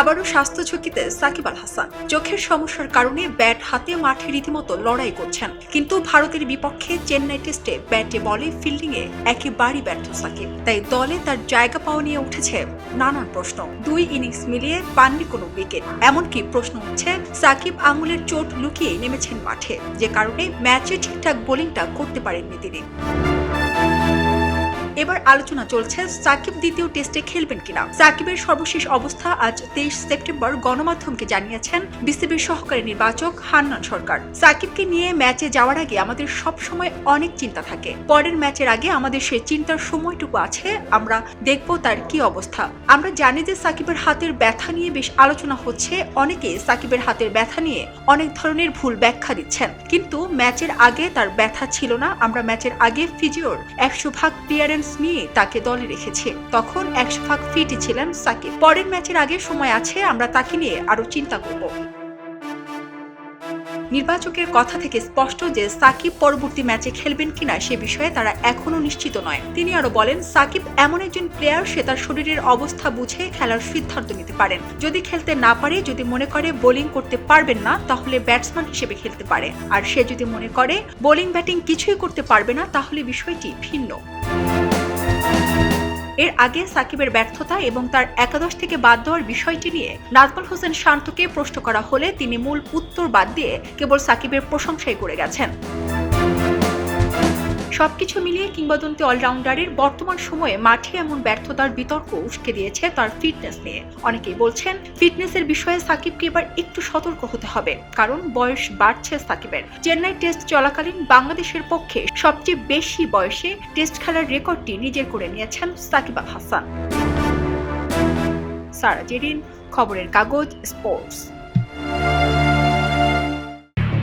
আবারও স্বাস্থ্য ঝুঁকিতে সাকিব আল হাসান। চোখের সমস্যার কারণে ব্যাট হাতে মাঠে রীতিমতো লড়াই করছেন। কিন্তু ভারতের বিপক্ষে চেন্নাই টেস্টে ব্যাটে বলে ফিল্ডিংয়ে একেবারেই ব্যর্থ সাকিব। তাই দলে তার জায়গা পাওয়া নিয়ে উঠেছে নানান প্রশ্ন। দুই ইনিংস মিলিয়ে পাননি কোনো উইকেট। এমনকি প্রশ্ন হচ্ছে সাকিব আঙুলের চোট লুকিয়ে নেমেছেন মাঠে। যে কারণে ম্যাচে ঠিকঠাক বোলিংটা করতে পারেননি তিনি। এবার আলোচনা চলছে সাকিব দ্বিতীয় টেস্টে খেলবেন কিনা। সাকিবের সর্বশেষ অবস্থা আজ তেইশ সেপ্টেম্বর গণমাধ্যমকে জানিয়েছেন বিসিবির সহকারী নির্বাচক হান্নান সরকার। সাকিবকে নিয়ে ম্যাচে যাওয়ার আগে আমাদের সব সময় অনেক চিন্তা থাকে। পরের ম্যাচের আগে আমাদের সে চিন্তার সময়টুকু আছে, আমরা দেখব তার কি অবস্থা। আমরা জানি যে সাকিবের হাতের ব্যথা নিয়ে বেশ আলোচনা হচ্ছে, অনেকে সাকিবের হাতের ব্যথা নিয়ে অনেক ধরনের ভুল ব্যাখ্যা দিচ্ছেন। কিন্তু ম্যাচের আগে তার ব্যথা ছিল না, আমরা ম্যাচের আগে ফিজিওর একশো ভাগ ক্লিয়ারেন্স নিয়ে তাকে দলে রেখেছে। তখন একশো ভাগ ফিটই ছিলেন সাকিব। পরের ম্যাচের আগে সময় আছে, আমরা তাকে নিয়ে আরও চিন্তা করব। নির্বাচকের কথা থেকে স্পষ্ট যে সাকিব পরবর্তী ম্যাচে খেলবেন কিনা সে বিষয়ে তারা এখনও নিশ্চিত নয়। তিনি আরও বলেন, সাকিব এমন একজন প্লেয়ার, সে তার শরীরের অবস্থা বুঝে খেলার সিদ্ধান্ত নিতে পারেন। যদি খেলতে না পারে, যদি মনে করে বোলিং করতে পারবেন না, তাহলে ব্যাটসম্যান হিসেবে খেলতে পারে। আর সে যদি মনে করে বোলিং ব্যাটিং কিছুই করতে পারবে না, তাহলে বিষয়টি ভিন্ন। এর আগে সাকিবের ব্যর্থতা এবং তার একাদশ থেকে বাদ দেওয়ার বিষয়টি নিয়ে নাজমুল হোসেন শান্তকে প্রশ্ন করা হলে তিনি মূল উত্তর বাদ দিয়ে কেবল সাকিবের প্রশংসাই করে গেছেন। সবকিছু মিলিয়ে কিংবদন্তি অলরাউন্ডারের বর্তমান সময়ে মাঠে এমন ব্যর্থতার বিতর্ক উস্কে দিয়েছে তার ফিটনেস নিয়ে। অনেকেই বলছেন, ফিটনেসের বিষয়ে সাকিবকে এবার একটু সতর্ক হতে হবে, কারণ বয়স বাড়ছে সাকিবের। চেন্নাই টেস্ট চলাকালীন বাংলাদেশের পক্ষে সবচেয়ে বেশি বয়সে টেস্ট খেলার রেকর্ডটি নিজের করে নিয়েছেন সাকিব আল হাসান। সারা জেরিন, খবরের কাগজ, স্পোর্টস।